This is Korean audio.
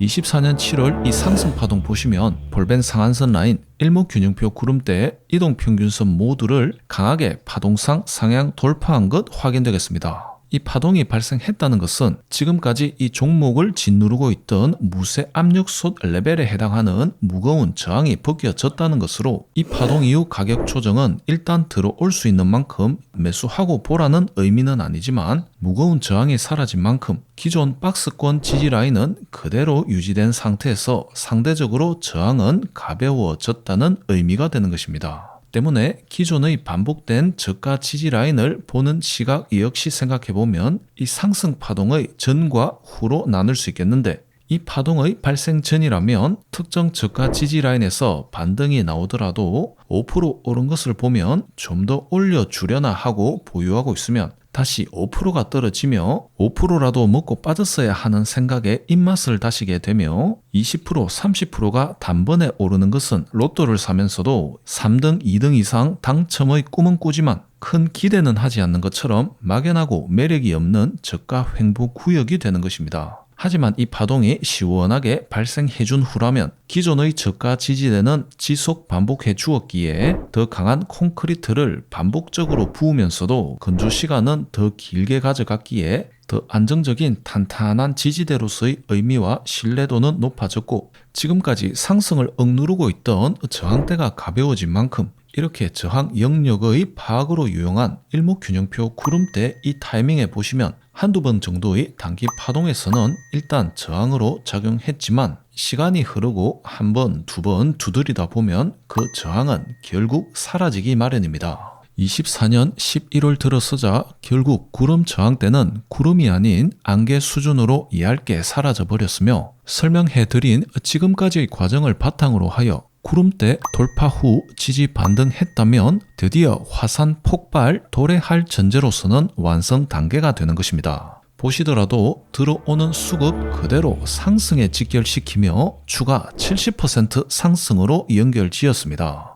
24년 7월 이 상승 파동 보시면 볼벤 상한선 라인 일목균형표 구름대 이동평균선 모두를 강하게 파동상 상향 돌파한 것 확인되겠습니다. 이 파동이 발생했다는 것은 지금까지 이 종목을 짓누르고 있던 무쇠 압력솥 레벨에 해당하는 무거운 저항이 벗겨졌다는 것으로 이 파동 이후 가격 조정은 일단 들어올 수 있는 만큼 매수하고 보라는 의미는 아니지만 무거운 저항이 사라진 만큼 기존 박스권 지지 라인은 그대로 유지된 상태에서 상대적으로 저항은 가벼워졌다는 의미가 되는 것입니다. 때문에 기존의 반복된 저가 지지 라인을 보는 시각 역시 생각해보면 이 상승 파동의 전과 후로 나눌 수 있겠는데 이 파동의 발생 전이라면 특정 저가 지지 라인에서 반등이 나오더라도 5% 오른 것을 보면 좀 더 올려주려나 하고 보유하고 있으면 다시 5%가 떨어지며 5%라도 먹고 빠졌어야 하는 생각에 입맛을 다시게 되며 20% 30%가 단번에 오르는 것은 로또를 사면서도 3등 2등 이상 당첨의 꿈은 꾸지만 큰 기대는 하지 않는 것처럼 막연하고 매력이 없는 저가 횡보 구역이 되는 것입니다. 하지만 이 파동이 시원하게 발생해 준 후라면 기존의 저가 지지대는 지속 반복해 주었기에 더 강한 콘크리트를 반복적으로 부으면서도 건조 시간은 더 길게 가져갔기에 더 안정적인 탄탄한 지지대로서의 의미와 신뢰도는 높아졌고 지금까지 상승을 억누르고 있던 저항대가 가벼워진 만큼 이렇게 저항 영역의 파악으로 유용한 일목균형표 구름대 이 타이밍에 보시면 한두 번 정도의 단기 파동에서는 일단 저항으로 작용했지만 시간이 흐르고 한 번, 두 번 두드리다 보면 그 저항은 결국 사라지기 마련입니다. 24년 11월 들어서자 결국 구름 저항대는 구름이 아닌 안개 수준으로 얇게 사라져 버렸으며 설명해 드린 지금까지의 과정을 바탕으로 하여 구름대 돌파 후 지지 반등했다면 드디어 화산 폭발 도래할 전제로서는 완성 단계가 되는 것입니다. 보시더라도 들어오는 수급 그대로 상승에 직결시키며 추가 70% 상승으로 연결지었습니다.